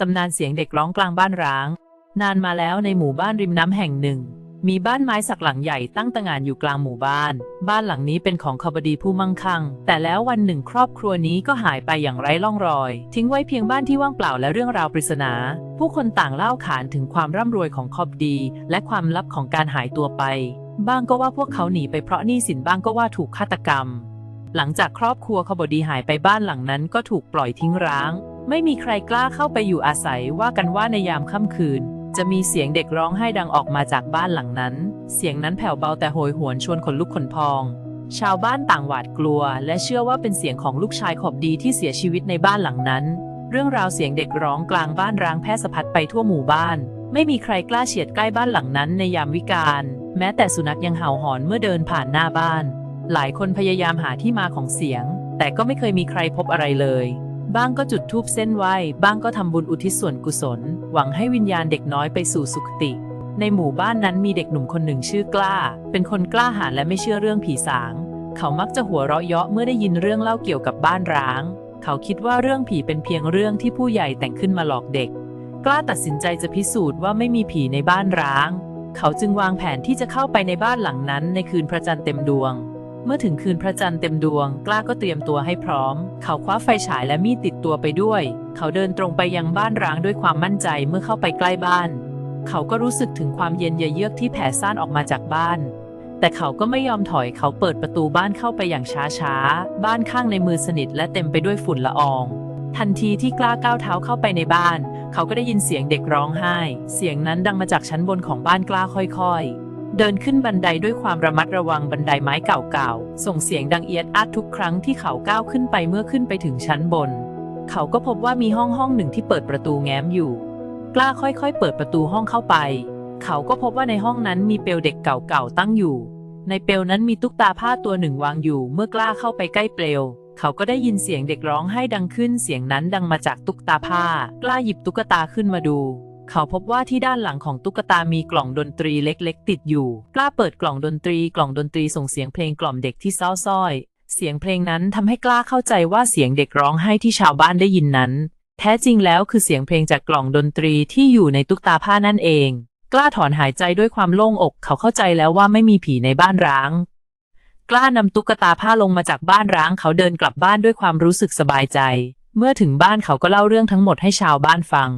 ตำนานเสียงเด็กร้องกลางบ้านร้าง นานมาแล้วในหมู่บ้านริมน้ำแห่งหนึ่ง มีบ้านไม้สักหลังใหญ่ตั้งตระหง่านอยู่กลางหมู่บ้าน บ้านหลังนี้เป็นของขบดีผู้มั่งคั่ง แต่แล้ววันหนึ่งครอบครัวนี้ก็หายไปอย่างไร้ร่องรอย ทิ้งไว้เพียงบ้านที่ว่างเปล่าและเรื่องราวปริศนา ผู้คนต่างเล่าขานถึงความร่ำรวยของคอบดี และความลับของการหายตัวไป บ้างก็ว่าพวกเขาหนีไปเพราะหนี้สินบ้างก็ว่าถูกฆาตกรรม หลังจากครอบครัวขบดีหายไปบ้านหลังนั้นก็ถูกปล่อยทิ้งร้าง ไม่มีใครกล้าเข้าไปอยู่อาศัยว่ากันว่าในยามค่ำคืน จะมีเสียงเด็กร้องไห้ดังออกมาจากบ้านหลังนั้น เสียงนั้นแผ่วเบาแต่โหยหวนชวนขนลุกขนพอง ชาวบ้านต่างหวาดกลัว และเชื่อว่าเป็นเสียงของลูกชายขอบดีที่เสียชีวิตในบ้านหลังนั้น เรื่องราวเสียงเด็กร้องกลางบ้านร้างแพร่สะพัดไปทั่วหมู่บ้าน ไม่มีใครกล้าเฉียดใกล้บ้านหลังนั้นในยามวิกาลแม้แต่สุนัขยังเห่าหอนเมื่อเดินผ่านหน้าบ้าน หลายคนพยายามหาที่มาของเสียง แต่ก็ไม่เคยมีใครพบอะไรเลย บ้างก็จุดธูปเส้นไหว้ บ้างก็ทำบุญอุทิศส่วนกุศล หวังให้วิญญาณเด็กน้อยไปสู่สุคติ ในหมู่บ้านนั้นมีเด็กหนุ่มคนหนึ่งชื่อกล้า เป็นคนกล้าหาญและไม่เชื่อเรื่องผีสาง เขามักจะหัวเราะเยาะเมื่อได้ยินเรื่องเล่าเกี่ยวกับบ้านร้าง เขาคิดว่าเรื่องผีเป็นเพียงเรื่องที่ผู้ใหญ่แต่งขึ้นมาหลอกเด็ก กล้าตัดสินใจจะพิสูจน์ว่าไม่มีผีในบ้านร้าง เขาจึงวางแผนที่จะเข้าไปในบ้านหลังนั้นในคืนพระจันทร์เต็มดวง เมื่อถึงคืนพระจันทร์เต็มดวง กล้าก็เตรียมตัวให้พร้อม เขาคว้าไฟฉายและมีดติดตัวไปด้วย เขาเดินตรงไปยังบ้านร้างด้วยความมั่นใจเมื่อเข้าไปใกล้บ้าน เขาก็รู้สึกถึงความเย็นเยือกที่แผ่ซ่านออกมาจากบ้าน แต่เขาก็ไม่ยอมถอย เขาเปิดประตูบ้านเข้าไปอย่างช้าๆ บ้านข้างในมือสนิทและเต็มไปด้วยฝุ่นละออง ทันทีที่กล้าก้าวเท้าเข้าไปในบ้าน เขาก็ได้ยินเสียงเด็กร้องไห้ เสียงนั้นดังมาจากชั้นบนของบ้านกล้าค่อย ๆ เดินขึ้นบันไดด้วยความระมัดระวังบันไดไม้เก่าๆ ส่งเสียงดังเอียดอาดทุกครั้งที่เขาก้าวขึ้นไปเมื่อขึ้นไปถึงชั้นบน เขาก็พบว่ามีห้องห้องหนึ่งที่เปิดประตูแง้มอยู่ กล้าค่อยๆ เปิดประตูห้องเข้าไป เขาก็พบว่าในห้องนั้นมีเปลวเด็กเก่าๆตั้งอยู่ ในเปลวนั้นมีตุ๊กตาผ้าตัวหนึ่งวางอยู่ เมื่อกล้าเข้าไปใกล้เปลว เขาก็ได้ยินเสียงเด็กร้องไห้ดังขึ้น เสียงนั้นดังมาจากตุ๊กตาผ้า กล้าหยิบตุ๊กตาขึ้นมาดู เขาพบว่าที่ด้านหลังของตุ๊กตามีกล่องดนตรีเล็กๆ ติดอยู่ กล้าเปิดกล่องดนตรี กล่องดนตรีส่งเสียงเพลงกล่อมเด็กที่เศร้าส้อย เสียงเพลงนั้นทำให้กล้าเข้าใจว่าเสียงเด็กร้องไห้ที่ชาวบ้านได้ยินนั้น แท้จริงแล้วคือเสียงเพลงจากกล่องดนตรีที่อยู่ในตุ๊กตาผ้านั่นเอง กล้าถอนหายใจด้วยความโล่งอก เขาเข้าใจแล้วว่าไม่มีผีในบ้านร้าง กล้านำตุ๊กตาผ้าลงมาจากบ้านร้าง เขาเดินกลับบ้านด้วยความรู้สึกสบายใจ เมื่อถึงบ้านเขาก็เล่าเรื่องทั้งหมดให้ชาวบ้านฟัง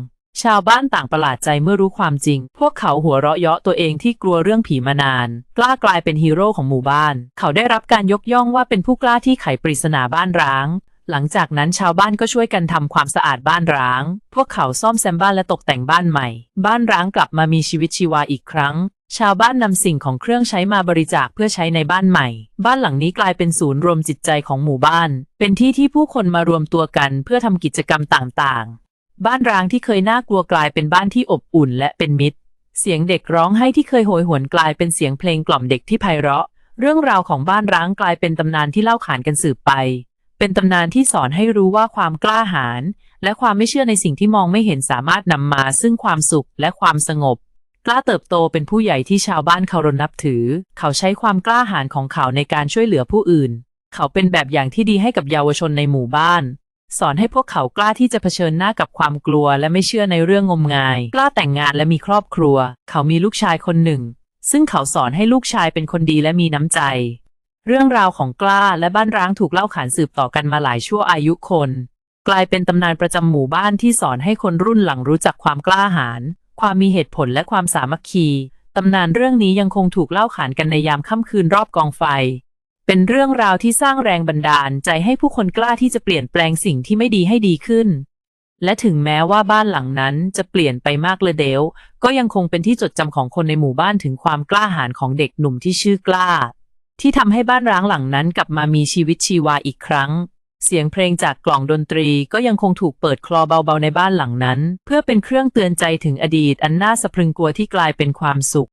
ชาวบ้านต่างประหลาดใจเมื่อรู้ความจริง พวกเขาหัวเราะเยาะตัวเองที่กลัวเรื่องผีมานาน กล้ากลายเป็นฮีโร่ของหมู่บ้าน เขาได้รับการยกย่องว่าเป็นผู้กล้าที่ไขปริศนาบ้านร้าง หลังจากนั้นชาวบ้านก็ช่วยกันทำความสะอาดบ้านร้าง พวกเขาซ่อมแซมบ้านและตกแต่งบ้านใหม่ บ้านร้างกลับมามีชีวิตชีวาอีกครั้ง ชาวบ้านนำสิ่งของเครื่องใช้มาบริจาคเพื่อใช้ในบ้านใหม่ บ้านหลังนี้กลายเป็นศูนย์รวมจิตใจของหมู่บ้าน เป็นที่ที่ผู้คนมารวมตัวกันเพื่อทำกิจกรรมต่างๆ บ้านร้างที่เคยน่ากลัวกลายเป็นบ้านที่อบอุ่นและเป็นมิตร เสียงเด็กร้องไห้ที่เคยโหยหวนกลายเป็นเสียงเพลงกล่อมเด็กที่ไพเราะ เรื่องราวของบ้านร้างกลายเป็นตำนานที่เล่าขานกันสืบไป เป็นตำนานที่สอนให้รู้ว่าความกล้าหาญและความไม่เชื่อในสิ่งที่มองไม่เห็นสามารถนำมาซึ่งความสุขและความสงบ กล้าเติบโตเป็นผู้ใหญ่ที่ชาวบ้านเคารพนับถือ เขาใช้ความกล้าหาญของเขาในการช่วยเหลือผู้อื่น เขาเป็นแบบอย่างที่ดีให้กับเยาวชนในหมู่บ้าน สอนให้พวกเขากล้าที่จะเผชิญหน้ากับความกลัว และไม่เชื่อในเรื่องงมงาย กล้าแต่งงานและมีครอบครัว เขามีลูกชายคนหนึ่ง ซึ่งเขาสอนให้ลูกชายเป็นคนดีและมีน้ำใจ เรื่องราวของกล้าและบ้านร้างถูกเล่าขานสืบต่อกันมาหลายชั่วอายุคน กลายเป็นตำนานประจำหมู่บ้านที่สอนให้คนรุ่นหลังรู้จักความกล้าหาญความมีเหตุผลและความสามัคคี ตำนานเรื่องนี้ยังคงถูกเล่าขานกันในยามค่ำคืนรอบกองไฟ เป็นเรื่องราวที่สร้างแรงบันดาลใจให้ผู้คนกล้าที่จะเปลี่ยนแปลงสิ่งที่ไม่ดีให้ดีขึ้น และถึงแม้ว่าบ้านหลังนั้นจะเปลี่ยนไปมากเลยเดวก็ยังคงเป็นที่จดจำของคนในหมู่บ้านถึงความกล้าหาญของเด็กหนุ่มที่ชื่อกล้า ที่ทำให้บ้านร้างหลังนั้นกลับมามีชีวิตชีวาอีกครั้ง เสียงเพลงจากกล่องดนตรีก็ยังคงถูกเปิดคลอเบาๆในบ้านหลังนั้น เพื่อเป็นเครื่องเตือนใจถึงอดีตอันน่าสะพรึงกลัวที่กลายเป็นความสุข